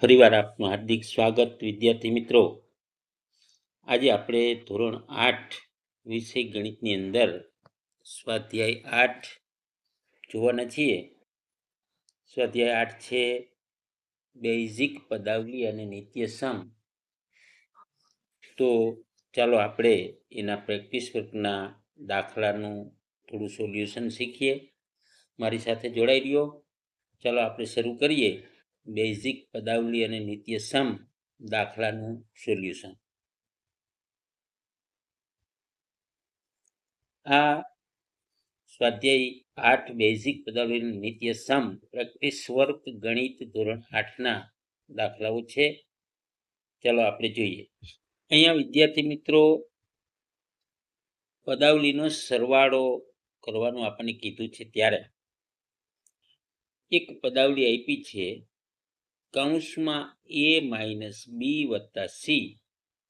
ફરીવાર આપનું હાર્દિક સ્વાગત વિદ્યાર્થી મિત્રો. આજે આપણે ધોરણ આઠ વિષય ગણિતની અંદર સ્વાધ્યાય આઠ જોવાના છીએ. સ્વાધ્યાય આઠ છે બેઝિક પદાવલી અને નિત્ય સમ. તો ચાલો આપણે એના પ્રેક્ટિસ વર્કના દાખલાનું થોડું સોલ્યુશન શીખીએ. મારી સાથે જોડાઈ રહ્યો. ચાલો આપણે શરૂ કરીએ. બેઝિક પદાવલી અને નિત્ય સમ દાખલાનું સોલ્યુશન. આ સ્વાધ્યાય આઠ બેઝિક પદાવલી નિત્ય સમ પ્રેક્ટિસ વર્ક ગણિત ધોરણ આઠના દાખલાઓ છે. ચાલો આપણે જોઈએ. અહીંયા વિદ્યાર્થી મિત્રો, પદાવલીનો સરવાળો કરવાનું આપણને કીધું છે ત્યારે. એક પદાવલી આપી છે કૌંસમાં એ માઇનસ બી વત્તા સી.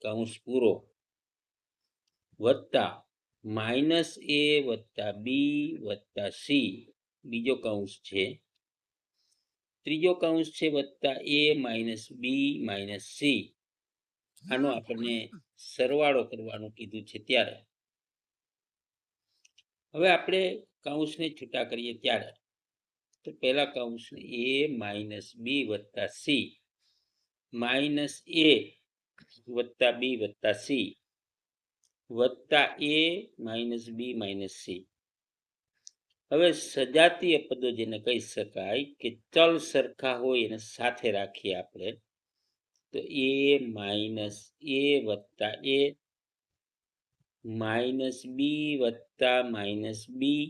કૌંસ પૂરો. વત્તા માઇનસ એ વત્તા બી વત્તા સી. બીજો કૌંસ છે. ત્રીજો કૌંસ છે વત્તા a minus b minus c. આનો આપણને સરવાળો કરવાનું કીધું છે ત્યારે. હવે આપણે કૌંસને છૂટા કરીએ ત્યારે. તો પહેલા કૌંસને એ માઇનસ બી વત્તા સી. માઇનસ એ વત્તા બી વત્તા સી. વત્તા a minus b minus c. હવે સજાતીય પદો જેને કહી શકાય કે ચલ સરખા હોય એને સાથે રાખીએ આપણે, તો એ માઇનસ એ વત્તા એ, માઇનસ બી વત્તા માઇનસ બી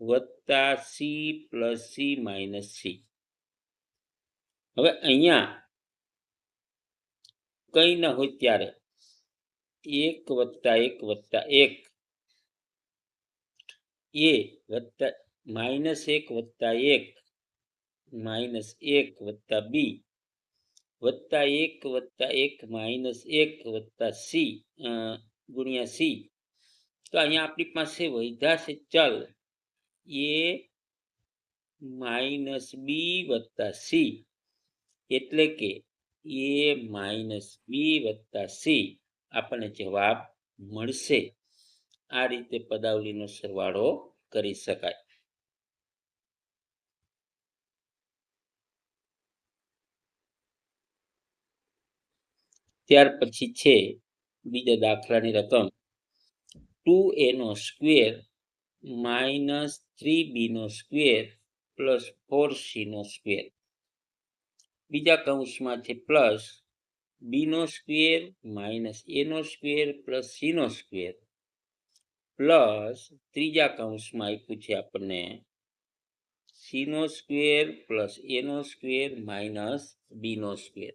વત્તા c plus c minus c. હવે અહીંયા કંઈ ન હોય ત્યારે એક વત્તા એક વત્તા એક. એ વત્તા માઇનસ એક વત્તા એક માઇનસ એક વત્તા બી વત્તા એક વત્તા એક માઇનસ એક વત્તા સી ગુણ્યા સી. તો અહીંયા આપણી પાસે વૈધા છે, ચલ. એ માઇનસ બી વત્તા સી. એટલે કે એ માઇનસ બી વત્તા સી આપણને જવાબ મળશે. આ રીતે પદાવલીનો સરવાળો કરી શકાય. ત્યાર પછી છે બીજા દાખલાની રકમ. ટુ એનો સ્ક્વેર માઇનસ થ્રી બીનો સ્ક્વેર પ્લસ ફોર સીનો સ્ક્વેર. બીજા કૌંસમાં છે પ્લસ બીનો સ્ક્વેર માઇનસ એનો સ્ક્વેર, પ્લસ સીનો સ્ક્વેર. પ્લસ ત્રીજા કૌંસમાં આપ્યું છે આપણને સીનો સ્ક્વેર પ્લસ એનો સ્ક્વેર માઇનસ બીનો સ્ક્વેર.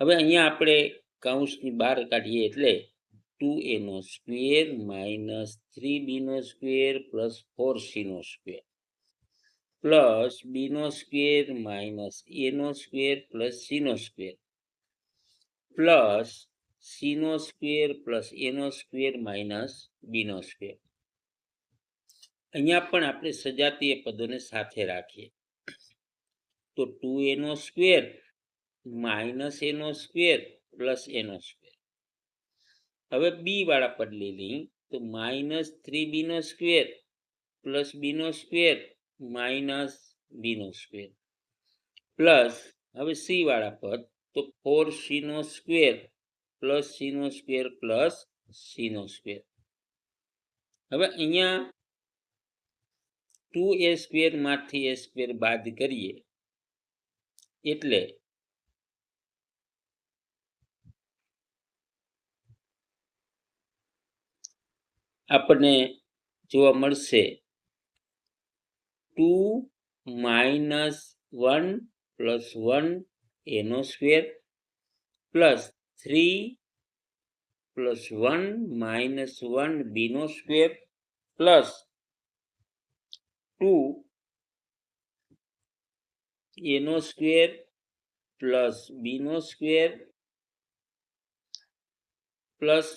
હવે અહીંયા આપણે કૌંસની બહાર કાઢીએ એટલે ટુ એનો સ્ક્વેર માઇનસ થ્રી બીનો સ્ક્વેર પ્લસ ફોર સીનો સ્ક્વેર પ્લસ બીનો સ્ક્વેર માઇનસ એનો સ્ક્વેર પ્લસ સીનો સ્ક્વેર પ્લસ સીનો સ્ક્વેર પ્લસ એનો સ્ક્વેર માઇનસ બીનો સ્ક્વેર અહીંયા પણ આપણે સજાતીય પદોને સાથે રાખીએ. તો ટુ એનો સ્ક્વેર માઇનસ એનો સ્ક્વેર પ્લસ એનો સ્ક્વેર હવે બી વાળા પદ લઈ લઈ તો માઇનસ થ્રી બીનો સ્ક્વેર પ્લસ બીનો સ્ક્વેર માઇનસ બીનો સ્ક્વેર પ્લસ હવે સી વાળા પદ તો ફોર સીનો સ્ક્વેર પ્લસ સીનો સ્ક્વેર પ્લસ સીનો સ્ક્વેર હવે અહીંયા ટુ એ સ્ક્વેરમાંથી એ સ્ક્વેર બાદ કરીએ. એટલે આપણને જોવા મળશે. Two minus one plus one એનો square plus three plus one minus one બીનો સ્ક્વેર પ્લસ ટુ એનો સ્ક્વેર પ્લસ બીનો સ્ક્વેર પ્લસ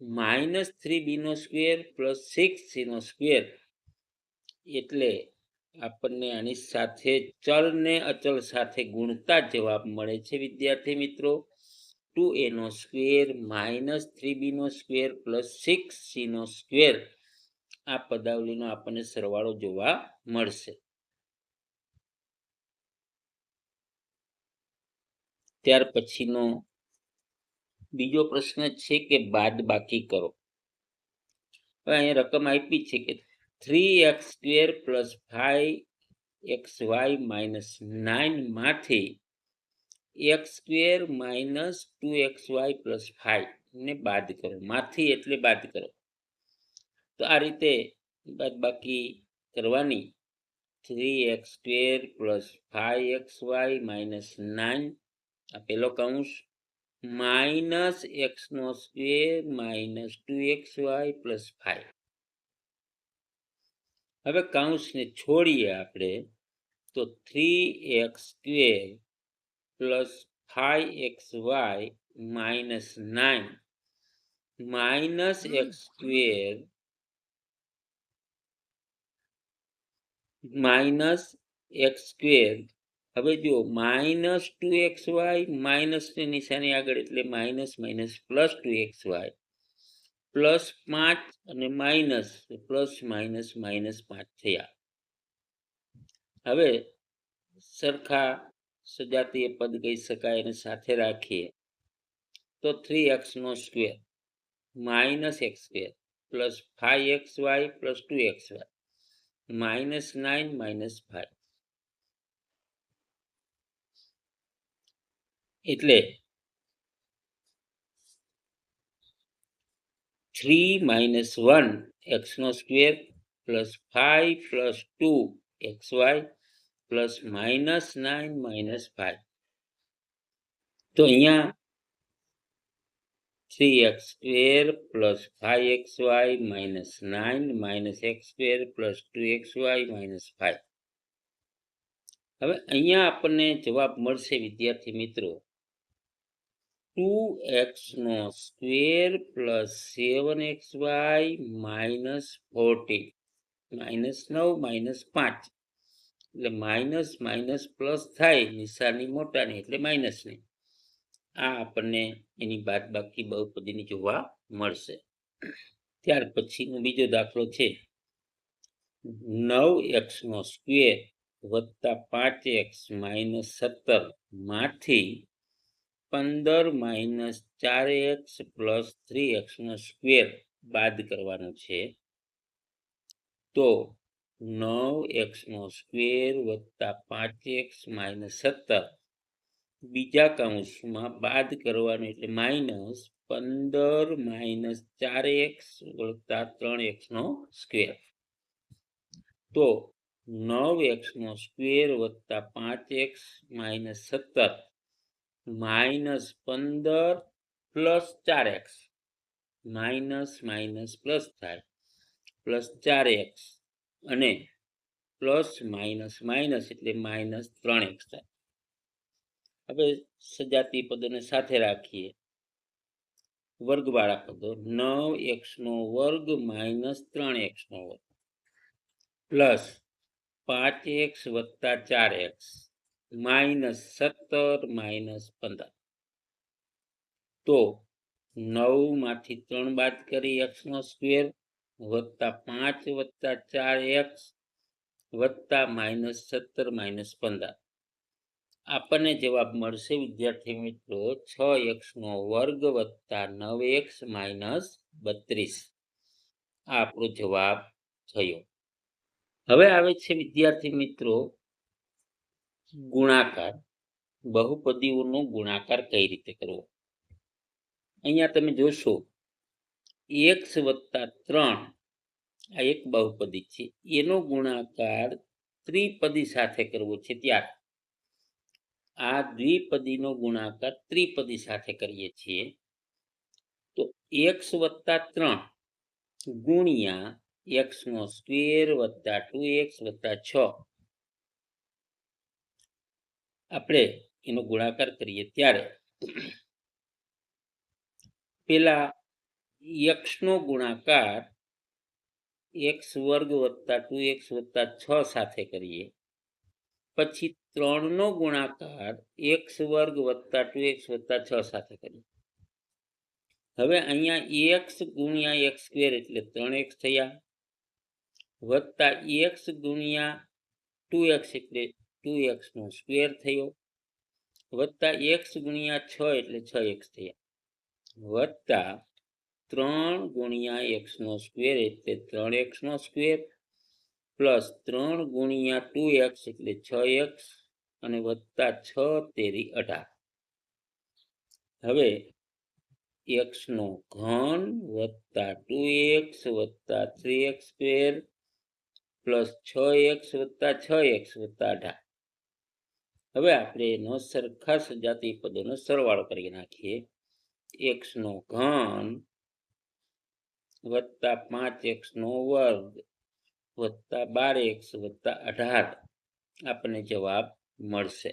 માઇનસ થ્રી બીનો સ્ક્વેર પ્લસ સિક્સ સીનો સ્ક્વેર. એટલે આપણને આની સાથે ચલ ને અચલ સાથે ગુણતા જવાબ મળે છે, વિદ્યાર્થી મિત્રો. ટુ એનો સ્ક્વેર માઇનસ થ્રી બીનો સ્ક્વેર પ્લસ સિક્સ સીનો સ્ક્વેર. આ પદાવલીનો આપણને સરવાળો જોવા મળશે. ત્યાર પછીનો બીજો પ્રશ્ન છે કે બાદ બાકી કરો. હવે અહીંયા રકમ આપી છે કે three x square plus five x y minus નાઇનમાંથી x square minus two x y plus five ને બાદ કરો. માંથી એટલે બાદ કરો. તો આ રીતે બાદ બાકી કરવાની three x square plus five x y minus nine આ પહેલો કૌંસ. માઇનસ એક્સ નો square minus two x y plus five હવે કૌંસને છોડીએ આપણે તો three x square plus five x y minus nine minus x square minus x square હવે જો માઇનસ ટુ એક્સ વાય માઇનસની નિશાની આગળ એટલે minus minus, plus two x y, plus પાંચ અને માઇનસ, પ્લસ માઇનસ માઇનસ પાંચ થયા. હવે સરખા સજાતીય પદ કહી શકાય અને સાથે રાખીએ. તો થ્રી એક્સ નો square, minus x square, plus five x y, plus two x y, minus nine, minus five એટલે three minus one એક્સનો square plus five plus two x y plus minus nine minus five તો અહીંયા three x square plus five x y minus nine minus x square plus two x y minus five હવે અહીંયા આપણને જવાબ મળશે, વિદ્યાર્થી મિત્રો. Two એક્સનો square plus seven x y minus forty minus નવ માઇનસ પાંચ. એટલે માઇનસ માઇનસ પ્લસ થાય નિશાની મોટાની, એટલે માઇનસની આ આપણને એની બાદ બાકી બહુપદીની જોવા મળશે. ત્યાર પછીનો બીજો દાખલો છે. નવ એક્સનો સ્ક્વેર વત્તા પાંચ એક્સ માઇનસ સત્તરમાંથી પંદર માઇનસ ચાર એક્સ પ્લસ થ્રી એક્સનો સ્ક્વેર બાદ કરવાનો છે. તો નવ એક્સનો સ્ક્વેર વત્તા પાંચ એક્સ માઇનસ સત્તર. બીજા કૌંસમાં બાદ કરવાનું એટલે માઇનસ પંદર માઇનસ ચાર એક્સ વત્તા ત્રણ એક્સનો સ્ક્વેર. તો નવ એક્સનો સ્ક્વેર વત્તા પાંચ એક્સ માઇનસ સત્તર. માઇનસ પંદર પ્લસ ચાર એક્સ. માઇનસ માઇનસ પ્લસ થાય પ્લસ ચાર એક્સ અને પ્લસ માઇનસ માઇનસ એટલે માઇનસ ત્રણ એક્સ થાય. હવે સજાતી પદોને સાથે રાખીએ. વર્ગવાળા પદો નવ એક્સનો વર્ગ માઇનસ ત્રણ એક્સનો વર્ગ. પ્લસ પાંચ એક્સ વત્તા ચાર એક્સ. માઇનસ સત્તર માઇનસ પંદર. તો નવમાંથી ત્રણ બાદ કરી એક્સનો સ્ક્વેર વત્તા પાંચ વત્તા ચાર એક્સ વત્તા માઇનસ સત્તર માઇનસ પંદર. આપણને જવાબ મળશે, વિદ્યાર્થી મિત્રો, છ એક્સનો વર્ગ વત્તા નવ એક્સ માઇનસ બત્રીસ. આ આપણો જવાબ થયો. હવે આવે છે વિદ્યાર્થી મિત્રો ગુણાકાર, બહુપદીઓનો ગુણાકાર કઈ રીતે કરવો? અહીંયા તમે જોશો એક્સ વત્તા ત્રણ આ એક બહુપદી છે. એનો ગુણાકાર ત્રિપદી સાથે કરવો છે ત્યાર. આ દ્વિપદીનો ગુણાકાર ત્રિપદી સાથે કરીએ છીએ. તો એક્સ વત્તા ત્રણ ગુણ્યા એક્સ નો સ્ક્વેર વત્તા ટુ એક્સ વત્તા છ. આપણે એનો ગુણાકાર કરીએ ત્યારે પેલા યક્ષનો ગુણાકાર એક્સ વર્ગ વત્તા ટુ એક્સ વત્તા છ સાથે કરીએ. પછી ત્રણનો ગુણાકાર એક્સ વર્ગ વત્તા ટુ એક્સ વત્તા છ સાથે કરીએ. હવે અહીંયા એક્સ ગુણ્યા એક્સ સ્ક્વેર એટલે ત્રણ એક્સ થયા. વત્તા એક્સ ગુણ્યા ટુ એક્સ એટલે ટુ એક્સનો સ્ક્વેર થયો. વત્તા એક્સ ગુણ્યા છ એટલે છ એક્સ થયા. વત્તા ત્રણ ગુણ્યા એક્સનો સ્ક્વેર એટલે ત્રણ એક્સનો સ્ક્વેર. પ્લસ ત્રણ ગુણ્યા ટુ એક્સ એટલે છ એક્સ. અને વત્તા છ તેરી અઢાર. હવે એક્સનો ઘન વત્તા ટુ એક્સ વત્તા થ્રી એક્સ સ્ક્વેર. પ્લસ છ એક્સ વત્તા છ એક્સ વત્તા અઢાર. હવે આપણે એનો સરખા સજાતી પદોનો સરવાળો કરી નાખીએ. એક્સનો ઘન વત્તા પાંચ એક્સનો વર્ગ વત્તા બાર એક્સ વત્તા અઢાર આપણને જવાબ મળશે.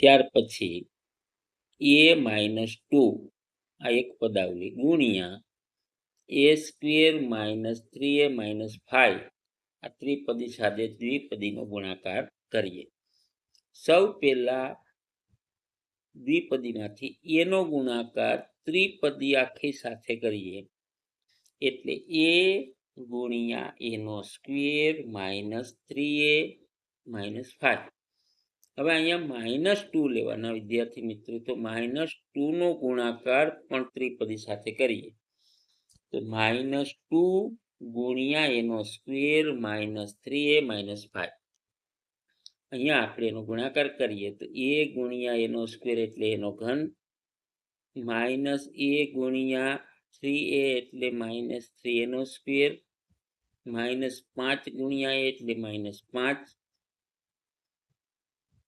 ત્યાર પછી એ માઇનસ ટુ આ એક પદાવલી ગુણ્યા a square minus three a minus five આ ત્રિપદી સાથે દ્વિપદીનો ગુણાકાર કરીએ. સૌ પહેલા દ્વિપદીમાંથી એનો ગુણાકાર ત્રિપદી આખી સાથે કરીએ. એટલે એ ગુણ્યા એનો square minus three a minus five હવે અહીંયા માઇનસ ટુ લેવાના વિદ્યાર્થી મિત્રો, તો માઇનસ ટુનો ગુણાકાર પણ ત્રિપદી સાથે કરીએ. તો માઇનસ ટુ ગુણ્યા એનો square minus three a minus five અહીંયા આપણે એનો ગુણાકાર કરીએ તો એ ગુણ્યા એનો સ્ક્વેર એટલે એનો ઘન માઇનસ એ ગુણ્યા થ્રી એ એટલે માઇનસ થ્રી એનો સ્ક્વેર માઇનસ પાંચ ગુણ્યા એટલે માઇનસ પાંચ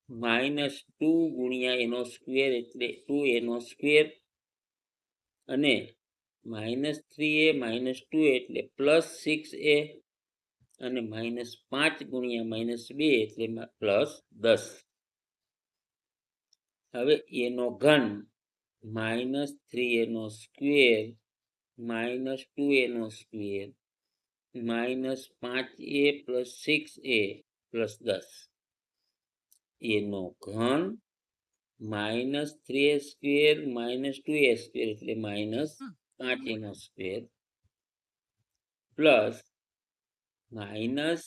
માઇનસ ટુ ગુણ્યા એનો સ્ક્વેર એટલે ટુ એનો સ્ક્વેર અને minus three a minus two એટલે પ્લસ સિક્સ એ અને માઇનસ પાંચ ગુણ્યા માઇનસ બે એટલે પ્લસ દસ. હવે એનો ઘન માઇનસ થ્રી એનો સ્ક્વેર માઇનસ ટુ એનો સ્ક્વેર માઇનસ પાંચ a plus six a plus દસ. એનો ઘન minus three a square minus two a square એટલે માઇનસ પાંચ એનો square plus minus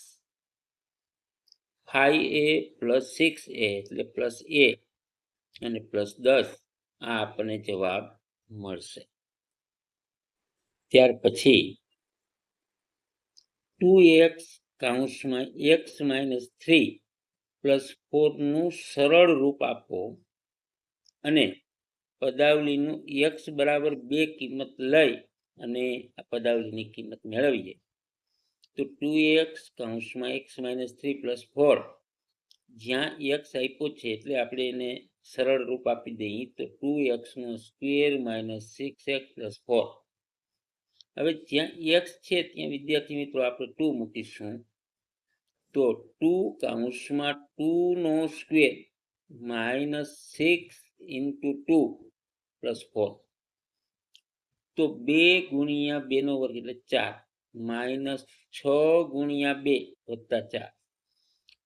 five a plus six a, એટલે પ્લસ એ અને પ્લસ દસ આ આપણને જવાબ મળશે. ત્યાર પછી ટુ એક્સ કાઉન્સમાં એક્સ માઇનસ થ્રી પ્લસ ફોરનું સરળ રૂપ આપો અને પદાવલીનું એક્સ બરાબર બે કિંમત લઈ અને આ પદાવલીની કિંમત મેળવીએ. તો two x કાઉન્સમાં x minus three plus four. જ્યાં એક્સ આપ્યો છે એટલે આપણે એને સરળ રૂપ આપી દઈએ તો two એક્સનો square minus six x plus four. હવે જ્યાં એક્સ છે ત્યાં વિદ્યાર્થી મિત્રો આપણે ટુ મૂકીશું. તો ટુ કાઉન્સમાં ટુનો square minus six into two plus four. તો બે ગુણ્યા બેનો વર્ગ એટલે ચાર. માઇનસ છ ગુણ્યા બે વત્તા ચાર.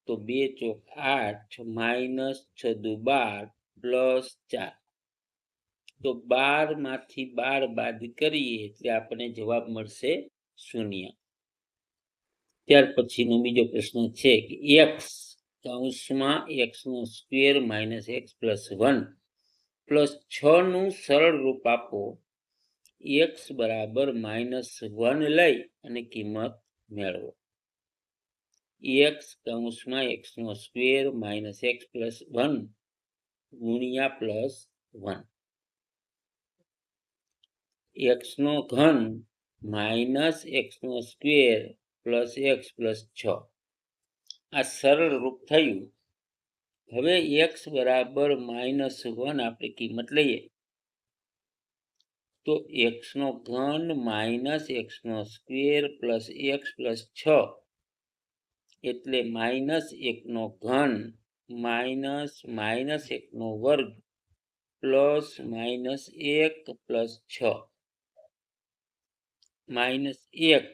તો બે ચોક આઠ માઇનસ છ દુ બાર પ્લસ ચાર. તો બારમાંથી બાર બાદ કરીએ એટલે આપણને જવાબ મળશે શૂન્ય. ત્યાર પછીનો બીજો પ્રશ્ન છે કે એક્સ કૌંસમાં એક્સ નો square minus x plus one plus છ નું સરળ રૂપ આપો. એક્સ બરાબર માઇનસ વન લઈ અને કિંમત મેળવો. એક્સ કૌંસમાં એક્સનો square minus x plus one ગુણ્યા પ્લસ વન એક્સ નો ઘન માઇનસ એક્સ નો સ્ક્વેર પ્લસ એક્સ પ્લસ છ. આ સરળ રૂપ થયું. હવે એક્સ બરાબર માઇનસ વન આપણે કિંમત લઈએ. તો એક્સ નો ઘન માઇનસ એક્સ નો સ્ક્વેર પ્લસ એક્સ પ્લસ છ એટલે માઇનસ એકનો ઘન માઇનસ માઇનસ એકનો વર્ગ પ્લસ માઇનસ એક પ્લસ છ માઇનસ એક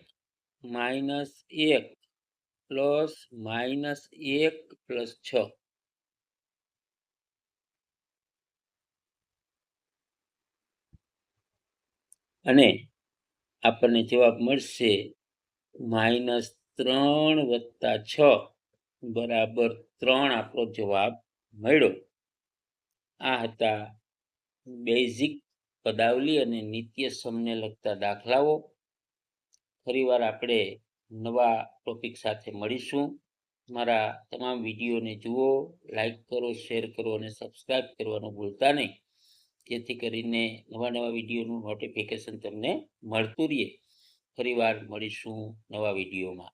માઇનસ એક પ્લસ માઇનસ એક પ્લસ છ અને આપણને જવાબ મળશે માઇનસ ત્રણ વત્તા છ બરાબર ત્રણ આપણો જવાબ મળ્યો. આ હતા બેઝિક પદાવલી અને નિત્ય સમને લગતા દાખલાઓ. ફરીવાર આપણે નવા ટોપિક સાથે મળીશું. મારા તમામ વિડીયોને જુઓ, લાઈક કરો, શેર કરો અને સબસ્ક્રાઈબ કરવાનું ભૂલતા નહીં. જેથી કરીને નવા નવા વિડીયોનું નોટિફિકેશન તમને મળતું રહે. ફરીવાર મળીશું નવા વિડીયોમાં.